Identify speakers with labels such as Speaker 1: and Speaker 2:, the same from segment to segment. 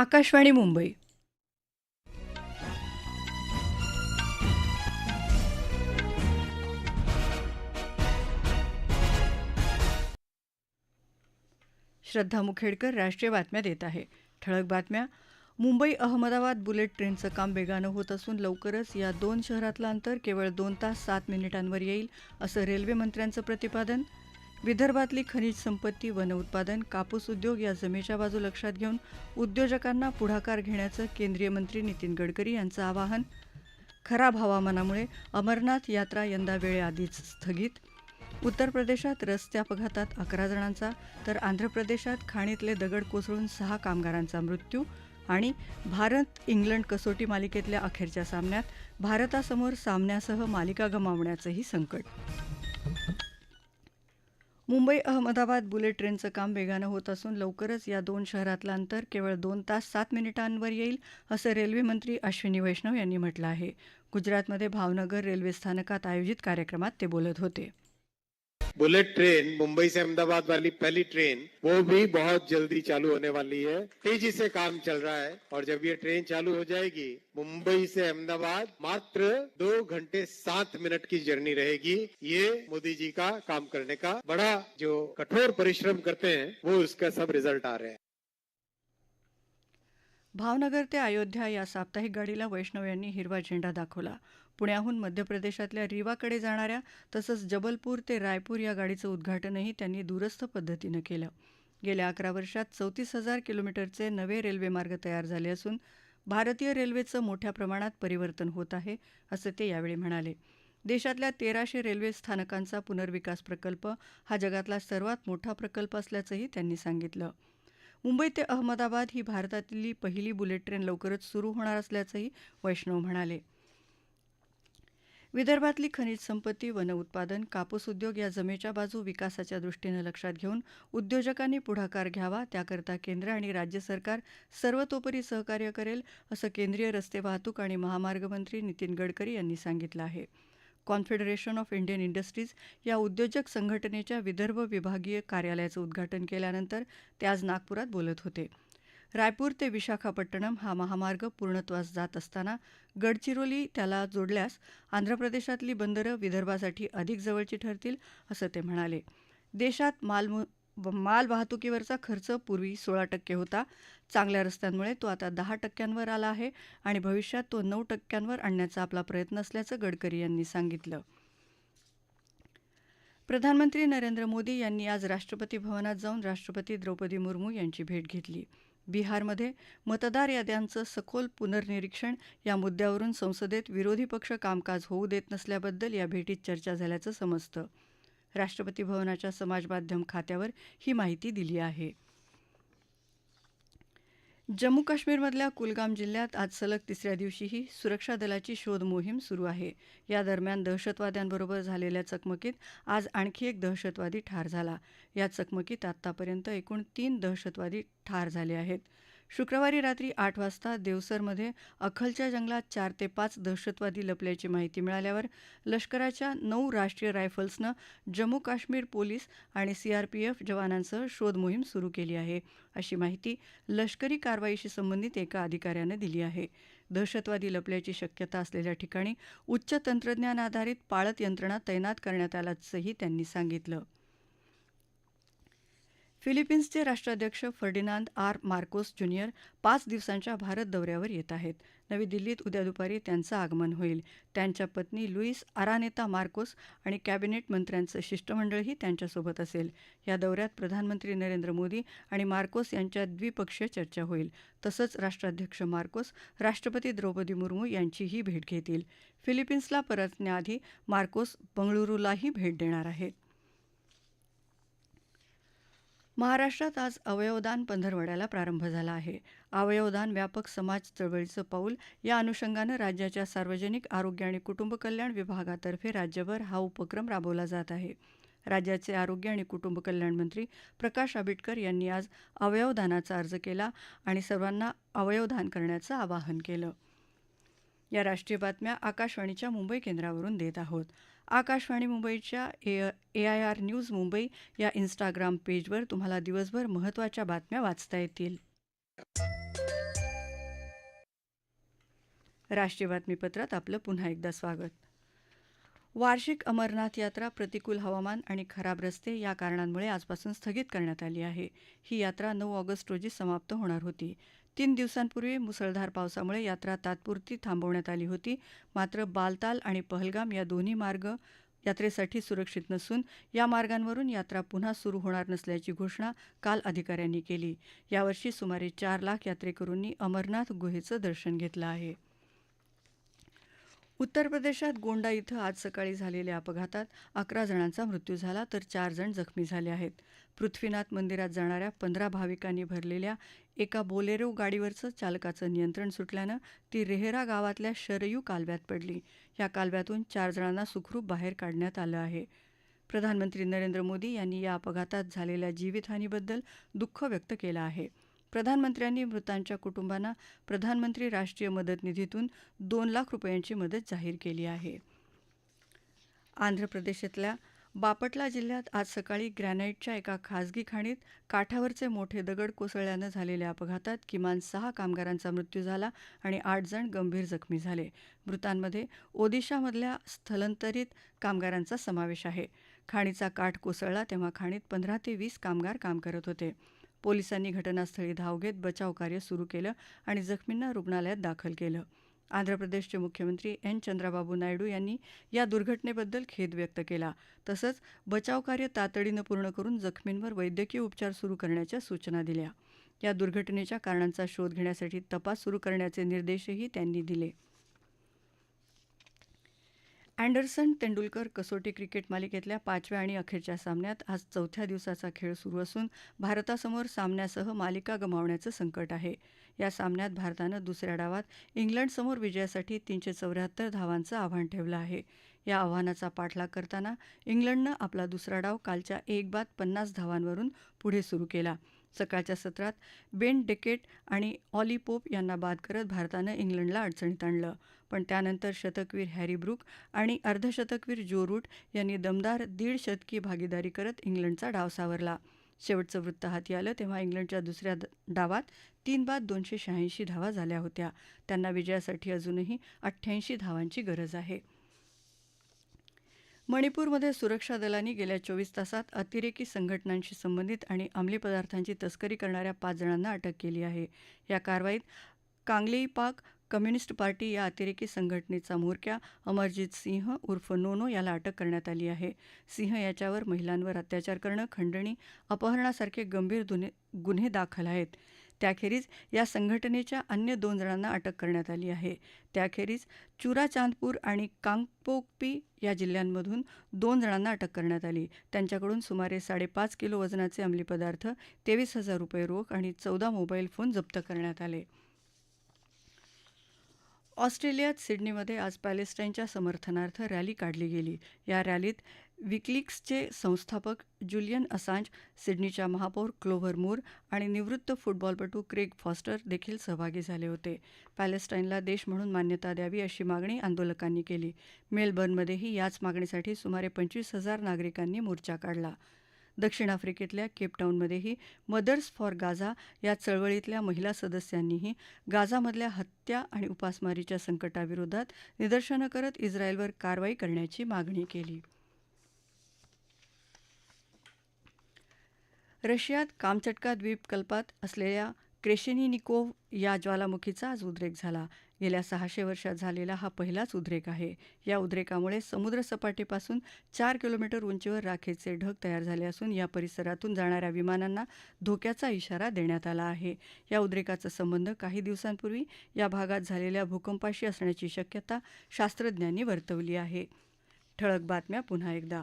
Speaker 1: आकाशवाणी मुंबई श्रद्धा मुखेडकर राष्ट्रीय बातम्या देत आहे ठळक बातम्या मुंबई अहमदाबाद बुलेट ट्रेनचं काम वेगानं होत असून लवकरच या दोन शहरातलं अंतर केवळ दोन तास सात मिनिटांवर येईल असं रेल्वे मंत्र्यांचं प्रतिपादन विदर्भातली खनिज संपत्ती वनउत्पादन कापूस उद्योग या जमेच्या बाजू लक्षात घेऊन उद्योजकांना पुढाकार घेण्याचं केंद्रीय मंत्री नितीन गडकरी यांचं आवाहन खराब हवामानामुळे अमरनाथ यात्रा यंदा वेळेआधीच स्थगित उत्तर प्रदेशात रस्ते अपघातात अकरा जणांचा तर आंध्र प्रदेशात खाणीतले दगड कोसळून सहा कामगारांचा मृत्यू आणि भारत इंग्लंड कसोटी मालिकेतल्या अखेरच्या सामन्यात भारतासमोर सामन्यासह मालिका गमावण्याचंही संकट मुंबई अहमदाबाद बुलेट ट्रेनचं काम वेगानं होत असून लवकरच या दोन शहरातलं अंतर केवळ दोन तास सात मिनिटांवर येईल असं रेल्वेमंत्री अश्विनी वैष्णव यांनी म्हटलं आहे गुजरातमध्ये भावनगर रेल्वे स्थानकात आयोजित कार्यक्रमात ते बोलत होते
Speaker 2: बुलेट ट्रेन मुंबई से अहमदाबाद वाली पहली ट्रेन वो भी बहुत जल्दी चालू होने वाली है तेजी से काम चल रहा है और जब ये ट्रेन चालू हो जाएगी मुंबई से अहमदाबाद मात्र दो घंटे सात मिनट की जर्नी रहेगी ये मोदी जी का काम करने का बड़ा जो कठोर परिश्रम करते हैं वो उसका सब रिजल्ट आ रहे हैं
Speaker 1: भावनगर ते अयोध्या या साप्ताहिक गाडीला वैष्णव यांनी हिरवा झेंडा दाखवला पुण्याहून मध्य प्रदेशातल्या रीवाकडे जाणाऱ्या तसंच जबलपूर ते रायपूर या गाडीचं उद्घाटनही त्यांनी दूरस्थ पद्धतीनं केलं गेल्या अकरा वर्षात चौतीस हजार किलोमीटरचे नवे रेल्वेमार्ग तयार झाले असून भारतीय रेल्वेचं मोठ्या प्रमाणात परिवर्तन होत आहे असं ते यावेळी म्हणाले देशातल्या तेराशे रेल्वे स्थानकांचा पुनर्विकास प्रकल्प हा जगातला सर्वात मोठा प्रकल्प असल्याचंही त्यांनी सांगितलं मुंबई ते अहमदाबाद ही भारतातली पहिली बुलेट ट्रेन लवकरच सुरू होणार असल्याचंही वैष्णव म्हणाले विदर्भातली खनिज संपत्ती वन उत्पादन कापूस उद्योग या जमेच्या बाजू विकासाच्या दृष्टीनं लक्षात घेऊन उद्योजकांनी पुढाकार घ्यावा त्याकरता केंद्र आणि राज्य सरकार सर्वतोपरी सहकार्य करेल असं केंद्रीय रस्ते वाहतूक आणि महामार्ग मंत्री नितीन गडकरी यांनी सांगितलं आहे कॉन्फेडरेशन ऑफ इंडियन इंडस्ट्रीज या उद्योजक संघटनेच्या विदर्भ विभागीय कार्यालयाचं उद्घाटन केल्यानंतर ते आज नागपुरात बोलत होते रायपूर ते विशाखापट्टणम हा महामार्ग पूर्णत्वास जात असताना गडचिरोली त्याला जोडल्यास आंध्र प्रदेशातली बंदरं विदर्भासाठी अधिक जवळची ठरतील असं ते म्हणाले देशात माल माल वाहतुकीवरचा खर्च पूर्वी सोळा टक्के होता चांगल्या रस्त्यांमुळे तो आता दहा टक्क्यांवर आला आहे आणि भविष्यात तो नऊ टक्क्यांवर आणण्याचा आपला प्रयत्न असल्याचं गडकरी यांनी सांगितलं प्रधानमंत्री नरेंद्र मोदी यांनी आज राष्ट्रपती भवनात जाऊन राष्ट्रपती द्रौपदी मुर्मू यांची भेट घेतली बिहारमध्ये मतदार याद्यांचं सखोल पुनर्निरीक्षण या मुद्द्यावरून संसदेत विरोधी पक्ष कामकाज होऊ देत नसल्याबद्दल या भेटीत चर्चा झाल्याचं समजतं राष्ट्रपती भवनाच्या समाजमाध्यम खात्यावर ही माहिती दिली आहे जम्मू काश्मीरमधल्या कुलगाम जिल्ह्यात आज सलग तिसऱ्या दिवशीही सुरक्षा दलाची शोध मोहीम सुरू आहे या दरम्यान दहशतवाद्यांबरोबर झालेल्या चकमकीत आज आणखी एक दहशतवादी ठार झाला या चकमकीत आतापर्यंत एकूण तीन दहशतवादी ठार झाले आहेत शुक्रवारी रात्री आठ वाजता देवसरमध्ये अखलच्या जंगलात चार ते पाच दहशतवादी लपल्याची माहिती मिळाल्यावर लष्कराच्या नऊ राष्ट्रीय रायफल्सनं जम्मू काश्मीर पोलीस आणि सीआरपीएफ जवानांसह शोध मोहीम सुरू केली आहे अशी माहिती लष्करी कारवाईशी संबंधित एका अधिकाऱ्यानं दिली आहे दहशतवादी लपल्याची शक्यता असलेल्या ठिकाणी उच्च तंत्रज्ञान आधारित पाळत यंत्रणा तैनात करण्यात आल्याचंही त्यांनी सांगितलं फिलिपिन्सचे राष्ट्राध्यक्ष फर्डिनांद आर मार्कोस ज्युनियर पाच दिवसांच्या भारत दौऱ्यावर येत आहेत नवी दिल्लीत उद्या दुपारी त्यांचं आगमन होईल त्यांच्या पत्नी लुईस आरानेता मार्कोस आणि कॅबिनेट मंत्र्यांचं शिष्टमंडळही त्यांच्यासोबत असेल या दौऱ्यात प्रधानमंत्री नरेंद्र मोदी आणि मार्कोस यांच्यात द्विपक्षीय चर्चा होईल तसंच राष्ट्राध्यक्ष मार्कोस राष्ट्रपती द्रौपदी मुर्मू यांचीही भेट घेतील फिलिपिन्सला परतण्याआधी मार्कोस बंगळुरूलाही भेट देणार आहेत महाराष्ट्रात आज अवयवदान पंधरवड्याला प्रारंभ झाला आहे अवयवदान व्यापक समाज चळवळीचं पाऊल या अनुषंगानं राज्याच्या सार्वजनिक आरोग्य आणि कुटुंब कल्याण विभागातर्फे राज्यभर हा उपक्रम राबवला जात आहे राज्याचे आरोग्य आणि कुटुंब कल्याण मंत्री प्रकाश आंबेडकर यांनी आज अवयवदानाचा अर्ज केला आणि सर्वांना अवयवदान करण्याचं आवाहन केलं या राष्ट्रीय बातम्या आकाशवाणीच्या मुंबई केंद्रावरून देत आहोत आकाशवाणी मुंबईच्या A I R news Mumbai या इन्स्टाग्राम पेजवर तुम्हाला दिवसभर महत्वाच्या बातम्या वाचता येतील राष्ट्रीय बातमीपत्रात आपलं पुन्हा एकदा स्वागत वार्षिक अमरनाथ यात्रा प्रतिकूल हवामान आणि खराब रस्ते या कारणांमुळे आजपासून स्थगित करण्यात आली आहे ही यात्रा नऊ ऑगस्ट रोजी समाप्त होणार होती तीन दिवसांपूर्वी मुसळधार पावसामुळे यात्रा तात्पुरती थांबवण्यात आली होती मात्र बालताल आणि पहलगाम या दोन्ही मार्ग यात्रेसाठी सुरक्षित नसून या मार्गांवरून यात्रा पुन्हा सुरू होणार नसल्याची घोषणा काल अधिकाऱ्यांनी केली यावर्षी सुमारे चार लाख यात्रेकरूंनी अमरनाथ गुहेचं दर्शन घेतलं आहे उत्तर प्रदेशात गोंडा इथं आज सकाळी झालेल्या अपघातात अकरा जणांचा मृत्यू झाला तर चार जण जखमी झाले आहेत पृथ्वीनाथ मंदिरात जाणाऱ्या पंधरा भाविकांनी भरलेल्या एका बोलेरो गाडीवरचं चालकाचं नियंत्रण सुटल्यानं ती रेहरा गावातल्या शरयू कालव्यात पडली या कालव्यातून चार जणांना सुखरूप बाहेर काढण्यात आलं आहे प्रधानमंत्री नरेंद्र मोदी यांनी या अपघातात झालेल्या जीवितहानीबद्दल दुःख व्यक्त केलं आहे प्रधानमंत्र्यांनी मृतांच्या कुटुंबांना प्रधानमंत्री राष्ट्रीय मदत निधीतून दोन लाख रुपयांची मदत जाहीर केली आहे आंध्र प्रदेशातल्या बापटला जिल्ह्यात आज सकाळी ग्रॅनाईटच्या एका खासगी खाणीत काठावरचे मोठे दगड कोसळल्यानं झालेल्या अपघातात किमान सहा कामगारांचा मृत्यू झाला आणि आठ जण गंभीर जखमी झाले मृतांमध्ये ओदिशामधल्या स्थलांतरित कामगारांचा समावेश आहे खाणीचा काठ कोसळला तेव्हा खाणीत पंधरा ते वीस कामगार काम करत होते पोलिसांनी घटनास्थळी धाव घेत बचाव कार्य सुरू केलं आणि जखमींना रुग्णालयात दाखल केलं आंध्र प्रदेशचे मुख्यमंत्री एन चंद्राबाबू नायडू यांनी या दुर्घटनेबद्दल खेद व्यक्त केला तसंच बचावकार्य तातडीनं पूर्ण करून जखमींवर वैद्यकीय उपचार सुरू करण्याच्या सूचना दिल्या या दुर्घटनेच्या कारणांचा शोध घेण्यासाठी तपास सुरू करण्याचे निर्देशही त्यांनी दिले अँडरसन तेंडुलकर कसोटी क्रिकेट मालिकेतल्या पाचव्या आणि अखेरच्या सामन्यात आज चौथ्या दिवसाचा खेळ सुरू असून भारतासमोर सामन्यासह मालिका गमावण्याचं संकट आहे या सामन्यात भारतानं दुसऱ्या डावात इंग्लंडसमोर विजयासाठी तीनशे चौऱ्याहत्तर धावांचं आव्हान ठेवलं आहे या आव्हानाचा पाठलाग करताना इंग्लंडनं आपला दुसरा डाव कालच्या एक बाद पन्नास धावांवरून पुढे सुरू केला सकाळच्या सत्रात बेन डेकेट आणि ऑली पोप यांना बाद करत भारतानं इंग्लंडला अडचणीत आणलं पण त्यानंतर शतकवीर हॅरी ब्रुक आणि अर्धशतकवीर जो रूट यांनी दमदार दीड शतकी भागीदारी करत इंग्लंडचा डाव सावरला शेवटचं वृत्त हाती आलं तेव्हा इंग्लंडच्या दुसऱ्या डावात तीन बाद दोनशे शहाऐंशी धावा झाल्या होत्या त्यांना विजयासाठी अजूनही अठ्ठ्याऐंशी धावांची गरज आहे मणिपूरमध्ये सुरक्षा दलांनी गेल्या चोवीस तासात अतिरेकी संघटनांशी संबंधित आणि अंमली पदार्थांची तस्करी करणाऱ्या पाच जणांना अटक केली आहे या कारवाईत पाक कम्युनिस्ट पार्टी या अतिरेकी संघटनेचा म्होरक्या अमरजित सिंह उर्फ नोनो याला अटक करण्यात आली आहे सिंह याच्यावर महिलांवर अत्याचार करणं खंडणी अपहरणासारखे गंभीर गुन्हे दाखल आहेत त्याखेरीज या संघटनेच्या अन्य दोन जणांना अटक करण्यात आली आहे त्याखेरीज चुराचांदपूर आणि कांगपोकपी या जिल्ह्यांमधून दोन जणांना अटक करण्यात आली त्यांच्याकडून सुमारे साडेपाच किलो वजनाचे अंमली पदार्थ तेवीस हजार रुपये रोख आणि चौदा मोबाईल फोन जप्त करण्यात आले ऑस्ट्रेलियात सिडनीमध्ये आज पॅलेस्टाईनच्या समर्थनार्थ रॅली काढली गेली या रॅलीत विकलिक्सचे संस्थापक जुलियन असांज सिडनीच्या महापौर क्लोव्हर मूर आणि निवृत्त फुटबॉलपटू क्रेग फॉस्टर देखील सहभागी झाले होते पॅलेस्टाईनला देश म्हणून मान्यता द्यावी अशी मागणी आंदोलकांनी केली मेलबर्नमध्येही याच मागणीसाठी सुमारे पंचवीस हजार नागरिकांनी मोर्चा काढला दक्षिण आफ्रिकेतल्या केपटाऊनमध्येही मदर्स फॉर गाझा या चळवळीतल्या महिला सदस्यांनीही गाझामधल्या हत्या आणि उपासमारीच्या संकटाविरोधात निदर्शनं करत इस्रायलवर कारवाई करण्याची मागणी केली रशियात कामचटका द्वीपकल्पात असलेल्या क्रेशेनिनिकोव्ह या ज्वालामुखीचा आज उद्रेक झाला गेल्या सहाशे वर्षात झालेला हा पहिलाच उद्रेक आहे या उद्रेकामुळे समुद्रसपाटीपासून चार किलोमीटर उंचीवर राखेचे ढग तयार झाले असून या परिसरातून जाणाऱ्या विमानांना धोक्याचा इशारा देण्यात आला आहे या उद्रेकाचा संबंध काही दिवसांपूर्वी या भागात झालेल्या भूकंपाशी असण्याची शक्यता शास्त्रज्ञांनी वर्तवली आहे ठळक बातम्या पुन्हा एकदा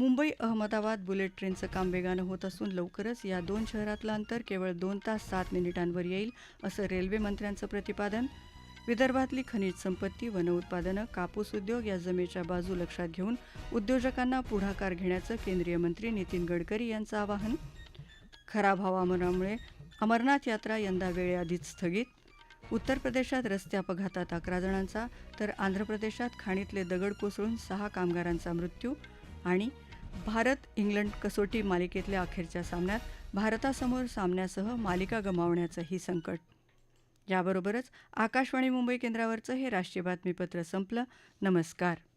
Speaker 1: मुंबई अहमदाबाद बुलेट ट्रेनचं काम वेगानं होत असून लवकरच या दोन शहरातलं अंतर केवळ दोन तास सात मिनिटांवर येईल असं रेल्वे मंत्र्यांचं प्रतिपादन विदर्भातली खनिज संपत्ती उत्पादनं कापूस उद्योग या जमेच्या बाजू लक्षात घेऊन उद्योजकांना पुढाकार घेण्याचं केंद्रीय मंत्री नितीन गडकरी यांचं आवाहन खराब हवामानामुळे अमरनाथ यात्रा यंदा वेळेआधीच स्थगित उत्तर प्रदेशात रस्ते अपघातात अकरा जणांचा तर आंध्र प्रदेशात खाणीतले दगड कोसळून सहा कामगारांचा मृत्यू आणि भारत इंग्लंड कसोटी मालिकेतल्या अखेरच्या सामन्यात भारतासमोर सामन्यासह मालिका गमावण्याचंही संकट याबरोबरच आकाशवाणी मुंबई केंद्रावरचं हे राष्ट्रीय बातमीपत्र संपलं नमस्कार